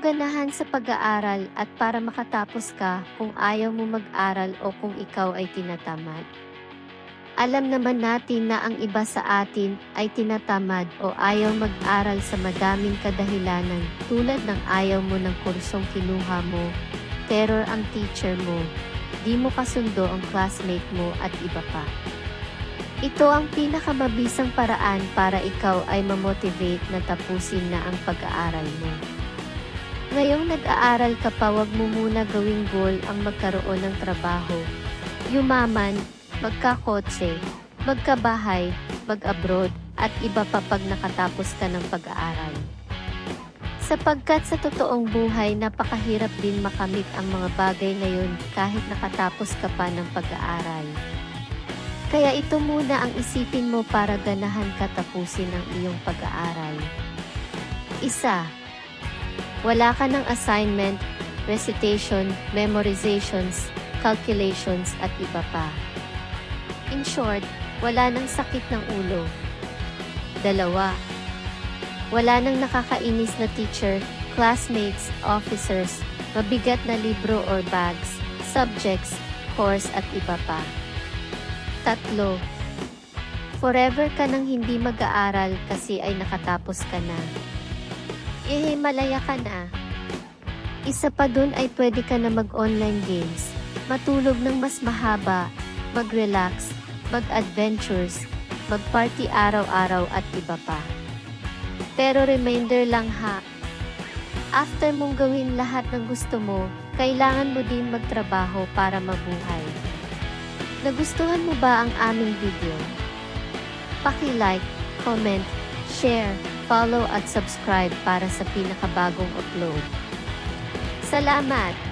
ganahan sa pag-aaral at para makatapos ka kung ayaw mo mag-aral o kung ikaw ay tinatamad. Alam naman natin na ang iba sa atin ay tinatamad o ayaw mag-aral sa madaming kadahilanan tulad ng ayaw mo ng kursong kinuha mo, terror ang teacher mo, di mo kasundo ang classmate mo at iba pa. Ito ang pinakamabisang paraan para ikaw ay mamotivate na tapusin na ang pag-aaral mo. Ngayong nag-aaral ka pa wag mo muna gawing goal ang magkaroon ng trabaho. Yumaman, magkakotse, magkabahay, mag-abroad, at iba pa pag nakatapos ka ng pag-aaral. Sapagkat sa totoong buhay napakahirap din makamit ang mga bagay ngayon kahit nakatapos ka pa ng pag-aaral. Kaya ito muna ang isipin mo para ganahan ka tapusin ang iyong pag-aaral. Isa, wala ka ng assignment, recitation, memorizations, calculations at iba pa. In short, wala nang sakit ng ulo. Dalawa, wala nang nakakainis na teacher, classmates, officers, mabigat na libro or bags, subjects, course at iba pa. Tatlo, forever ka nang hindi mag-aaral kasi ay nakatapos ka na. Ihimalaya ka na. Isa pa dun ay pwede ka na mag-online games, matulog ng mas mahaba, mag-relax, mag-adventures, mag-party araw-araw at iba pa. Pero reminder lang ha, after mong gawin lahat ng gusto mo, kailangan mo din magtrabaho para mabuhay. Nagustuhan mo ba ang aming video? Paki-like, comment, share, follow at subscribe para sa pinakabagong upload. Salamat!